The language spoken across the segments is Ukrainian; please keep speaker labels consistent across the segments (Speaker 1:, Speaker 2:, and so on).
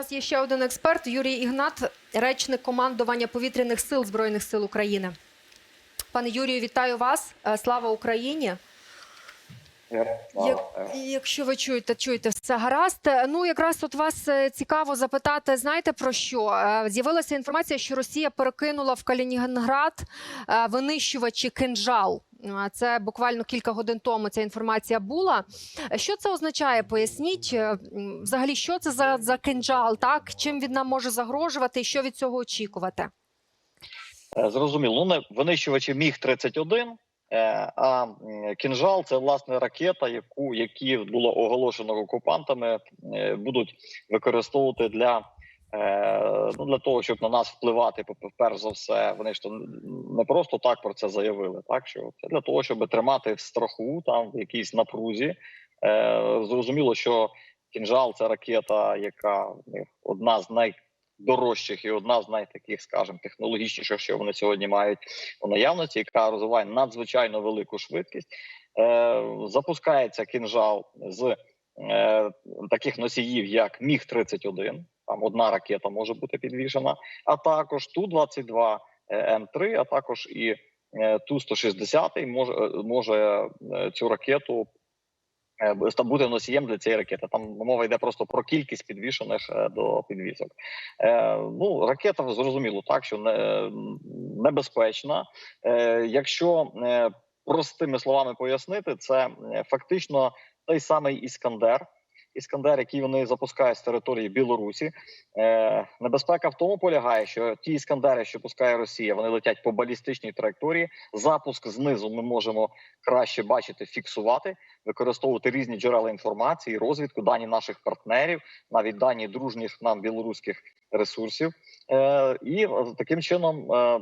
Speaker 1: нас є ще один експерт Юрій Ігнат, речник командування повітряних сил Збройних сил України. Пане Юрію, вітаю вас. Е, Слава Україні! Як, якщо ви чуєте, чуєте все гаразд. Ну якраз от вас е, цікаво запитати. Знаєте про що? Е, З'явилася інформація, що Росія перекинула в Калінінград винищувачі кинжал. Е, Це буквально кілька годин тому ця інформація була. Що це означає? Поясніть Е, взагалі, що це за, за кинжал, так чим він нам може загрожувати, і що від цього очікувати?
Speaker 2: Е, Зрозуміло. Ну, винищувачі Міг 31 е, а кінжал це власне ракета, яку які було оголошено окупантами, будуть використовувати для. Е, Ну, для того, щоб на нас впливати, перш за все, вони ж то не просто так про це заявили. Так що це для того, щоб тримати в страху, там в якійсь напрузі. Е, Зрозуміло, що кінжал це ракета, яка одна з найдорожчих і одна з найтаких, скажімо, технологічніших, що вони сьогодні мають у наявності, яка розвиває надзвичайно велику швидкість. Е, Запускається кінжал з е, таких носіїв, як Міг 31 Там одна ракета може бути підвішена, а також ту 22 М3, а також і е, ту 160 може, е, може е, цю ракету бути носієм для цієї ракети. Там мова йде просто про кількість підвішених до підвісок. Ну, ракета зрозуміло так, що не, небезпечна. Якщо простими словами пояснити, це фактично той самий Іскандер. Іскандер, який вони запускають з території Білорусі, е, небезпека в тому полягає, що ті іскандери, що пускає Росія, вони летять по балістичній траєкторії. Запуск знизу ми можемо краще бачити, фіксувати, використовувати різні джерела інформації, розвідку, дані наших партнерів, навіть дані дружніх нам білоруських ресурсів. Е, і е, таким чином, е,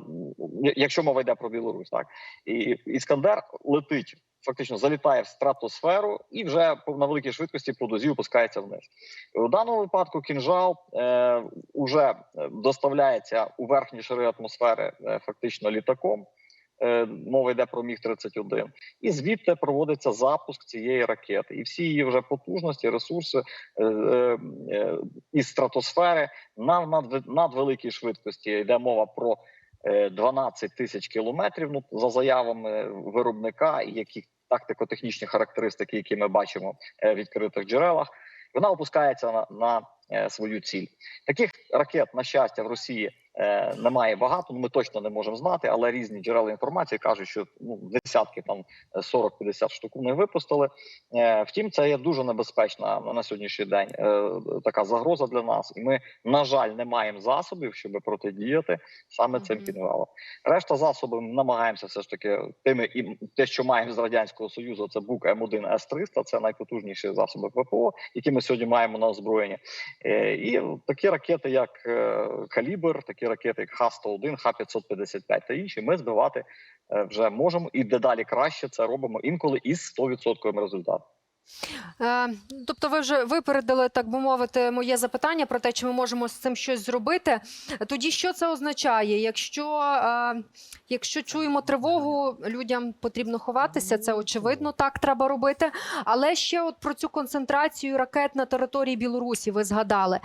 Speaker 2: якщо мова йде про Білорусь, так і іскандер летить. Фактично залітає в стратосферу і вже на великій швидкості по дозі опускається вниз. У даному випадку кінжал е, уже доставляється у верхні шари атмосфери е, фактично літаком. Е, мова йде про міг 31 і звідти проводиться запуск цієї ракети, і всі її вже потужності, ресурси е, е, е, із стратосфери на над, надвеликій швидкості йде мова про е, 12 тисяч кілометрів. Ну за заявами виробника, і які тактико-технічні характеристики, які ми бачимо е, в відкритих джерелах, вона опускається на, на е, свою ціль. Таких ракет, на щастя, в Росії е, немає багато. Ну ми точно не можемо знати, але різні джерела інформації кажуть, що ну десятки там е, 40-50 штук вони випустили. Е, втім, це є дуже небезпечна на сьогоднішній день е, така загроза для нас, і ми, на жаль, не маємо засобів, щоб протидіяти саме цим підвалам. Решта засобів ми намагаємося все ж таки тими і те, що маємо з радянського союзу, це БУК М1 С-300, це найпотужніші засоби ППО, які ми сьогодні маємо на озброєнні. Е, І такі ракети, як е, Калібр, такі ракети, як Х-101, Х-555 та інші, ми збивати е, вже можемо і дедалі краще це робимо інколи із 100% результатом.
Speaker 1: Е, Тобто, ви вже випередили, так би мовити, моє запитання про те, чи ми можемо з цим щось зробити. Тоді що це означає? Якщо, е, якщо чуємо тривогу, людям потрібно ховатися, це очевидно, так треба робити. Але ще от про цю концентрацію ракет на території Білорусі ви згадали.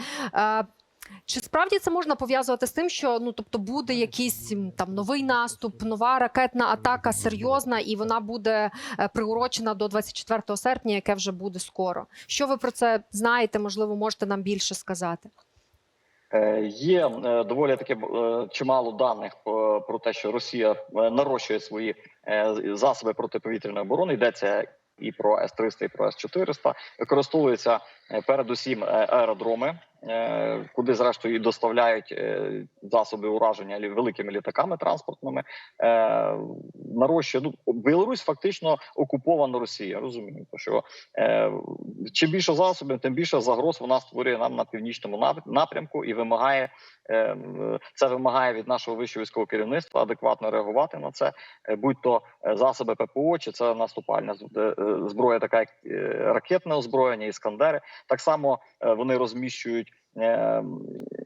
Speaker 1: Чи справді це можна пов'язувати з тим, що ну тобто буде якийсь там новий наступ, нова ракетна атака серйозна, і вона буде е, приурочена до 24 серпня, яке вже буде скоро. Що ви про це знаєте? Можливо, можете нам більше сказати?
Speaker 2: Е, Є е, доволі таки е, чимало даних про, те, що Росія нарощує свої засоби протиповітряної оборони. Йдеться і про С-300, і про С-400. Використовуються е, передусім аеродроми, куди зрештою і доставляють е, засоби ураження великими літаками транспортними. Е, Нарощує ну Білорусь фактично окупована Росія. Розумієте, що е, чим більше засобів, тим більше загроз вона створює нам на північному напрямку і вимагає е, це вимагає від нашого вищого військового керівництва адекватно реагувати на це, е, будь то е, засоби ППО, чи це наступальна е, е, зброя, така як е, ракетне озброєння, іскандери. Так само е, вони розміщують. Е, м,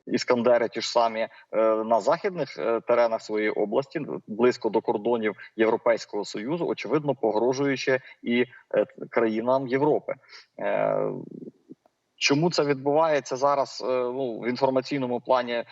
Speaker 2: Іскандери ті ж самі е, на західних е, теренах своєї області, близько до кордонів Європейського союзу, очевидно, погрожуючи і е, країнам Європи. Чому це відбувається зараз? Ну в інформаційному плані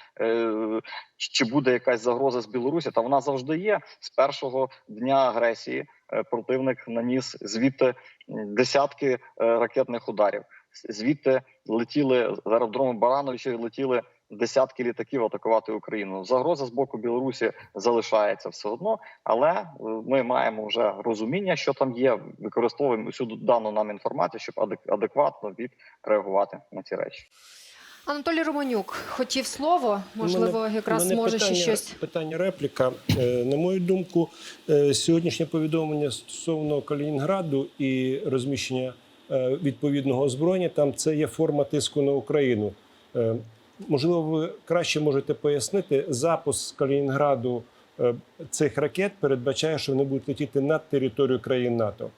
Speaker 2: чи буде якась загроза з Білорусі? Та вона завжди є з першого дня агресії. Противник наніс звідти десятки ракетних ударів. Звідти летіли з аеродрому Барановича, летіли десятки літаків атакувати Україну. Загроза з боку Білорусі залишається все одно, але е, ми маємо вже розуміння, що там є. Використовуємо всю дану нам інформацію, щоб адек- адекватно відреагувати на ці речі.
Speaker 1: Анатолій Романюк хотів слово. Можливо,
Speaker 3: мене-
Speaker 1: якраз
Speaker 3: мене
Speaker 1: може
Speaker 3: питання,
Speaker 1: ще щось.
Speaker 3: Питання репліка. Е, На мою думку, е, сьогоднішнє повідомлення стосовно Калінінграду і розміщення відповідного озброєння там це є форма тиску на Україну. Е, Можливо, ви краще можете пояснити запуск з Калінінграду е, цих ракет передбачає, що вони будуть летіти над територію країн НАТО.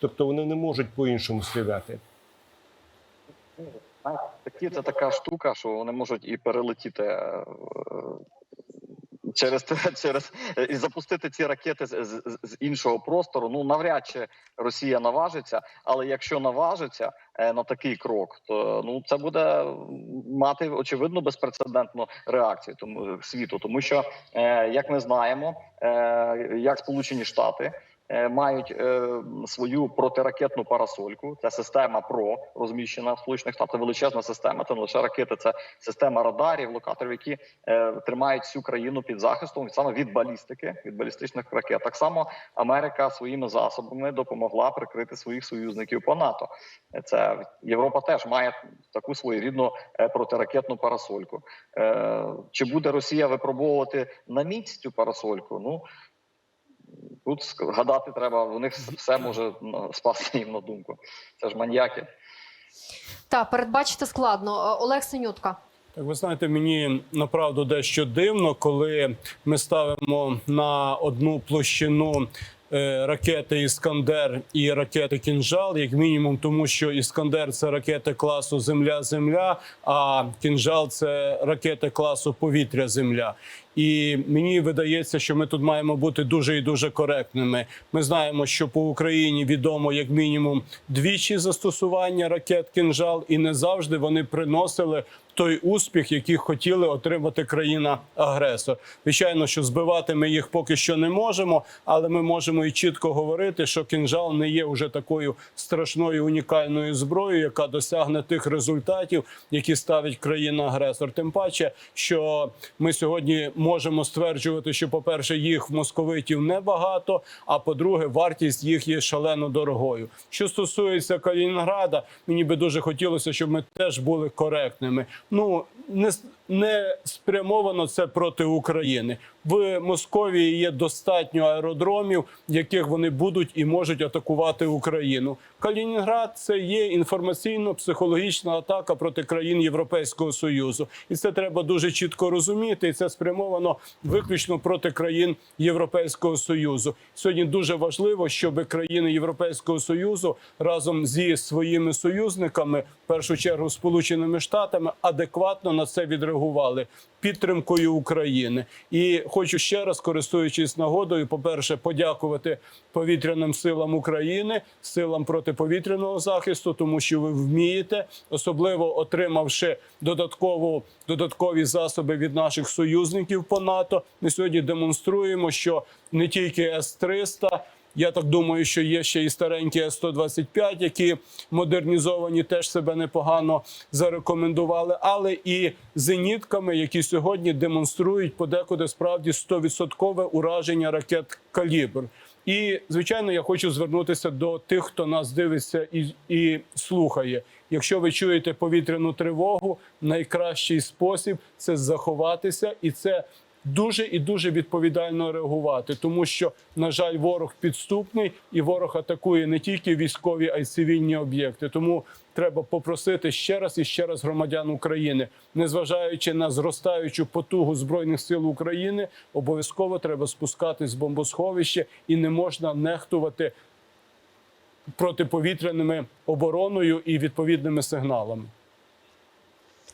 Speaker 3: Тобто вони не можуть по-іншому стріляти.
Speaker 2: Знаєте, Такі це така штука, що вони можуть і перелетіти е, через через і запустити ці ракети з, з, з іншого простору. Ну навряд чи Росія наважиться, але якщо наважиться е, на такий крок, то ну це буде мати очевидно безпрецедентну реакцію тому світу, тому що е, як ми знаємо, е, як Сполучені Штати. Е, Мають е, свою протиракетну парасольку. Це система ПРО розміщена в Сполучених Штатах. Величезна система. Це не лише ракети, це система радарів, локаторів, які е, тримають всю країну під захистом саме від балістики, від балістичних ракет. Так само Америка своїми засобами допомогла прикрити своїх союзників по НАТО. Це Європа теж має таку своєрідну протиракетну парасольку. Чи буде Росія випробовувати на міць цю парасольку? Ну тут гадати треба. У них все може спасти їм на думку. Це ж маньяки.
Speaker 1: Так, передбачити складно. Е, Олег Синютка.
Speaker 4: Так, ви знаєте, мені направду дещо дивно, коли ми ставимо на одну площину е, ракети Іскандер і ракети Кінжал, як мінімум, тому що Іскандер це ракети класу Земля-Земля, а кінжал це ракети класу Повітря-Земля. І мені видається, що ми тут маємо бути дуже і дуже коректними. Ми знаємо, що по Україні відомо як мінімум двічі застосування ракет кінжал, і не завжди вони приносили той успіх, який хотіли отримати країна-агресор. Звичайно, що збивати ми їх поки що не можемо, але ми можемо і чітко говорити, що кінжал не є вже такою страшною унікальною зброєю, яка досягне тих результатів, які ставить країна-агресор. Тим паче, що ми сьогодні можемо стверджувати, що, по-перше, їх в московитів небагато, а по-друге, вартість їх є шалено дорогою. Що стосується Калінінграда, мені би дуже хотілося, щоб ми теж були коректними. Ну не не спрямовано це проти України. В Московії є достатньо аеродромів, яких вони будуть і можуть атакувати Україну. Калінінград це є інформаційно-психологічна атака проти країн Європейського союзу, і це треба дуже чітко розуміти. І це спрямовано виключно проти країн Європейського союзу. Сьогодні дуже важливо, щоб країни Європейського союзу разом зі своїми союзниками, в першу чергу Сполученими Штатами, адекватно на це відреагували підтримкою України. І хочу ще раз, користуючись нагодою, по перше, подякувати повітряним силам України, силам протиповітряного захисту, тому що ви вмієте, особливо отримавши додаткову додаткові засоби від наших союзників по НАТО. Ми сьогодні демонструємо, що не тільки С-300, я так думаю, що є ще і старенькі С-125, які модернізовані, теж себе непогано зарекомендували, але і зенітками, які сьогодні демонструють подекуди справді 100% ураження ракет калібр. І звичайно, я хочу звернутися до тих, хто нас дивиться і, і слухає. Якщо ви чуєте повітряну тривогу, найкращий спосіб це заховатися, і це дуже і дуже відповідально реагувати, тому що на жаль, ворог підступний і ворог атакує не тільки військові, а й цивільні об'єкти. Тому треба попросити ще раз і ще раз громадян України, незважаючи на зростаючу потугу збройних сил України, обов'язково треба спускатись з бомбосховища і не можна нехтувати протиповітряними обороною і відповідними сигналами.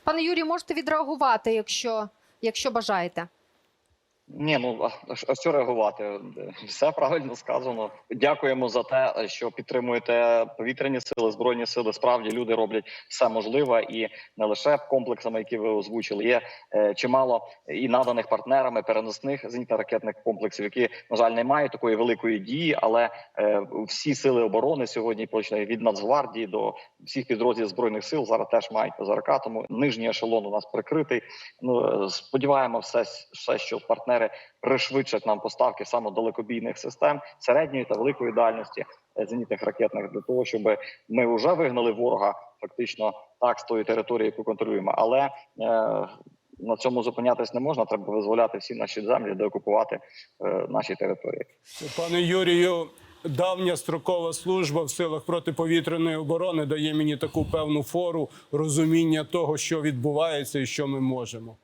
Speaker 1: Пане Юрію, можете відреагувати, якщо, якщо бажаєте.
Speaker 2: Ні, ну а що реагувати? Все правильно сказано. Дякуємо за те, що підтримуєте повітряні сили, збройні сили. Справді люди роблять все можливе і не лише комплексами, які ви озвучили. Є е, чимало і наданих партнерами переносних зенітно-ракетних комплексів, які на жаль не мають такої великої дії, але е, всі сили оборони сьогодні, почне від Нацгвардії до всіх підрозділів збройних сил, зараз теж мають ПЗРК, тому нижній ешелон у нас прикритий. Ну е, сподіваємо, все, все, що партнери пришвидшать нам поставки саме далекобійних систем середньої та великої дальності е, зенітних ракетних для того, щоб ми вже вигнали ворога фактично так з тої території, яку контролюємо, але е, на цьому зупинятись не можна. Треба визволяти всі наші землі, деокупувати е, наші території.
Speaker 4: Пане Юрію, давня строкова служба в силах протиповітряної оборони дає мені таку певну фору розуміння того, що відбувається і що ми можемо.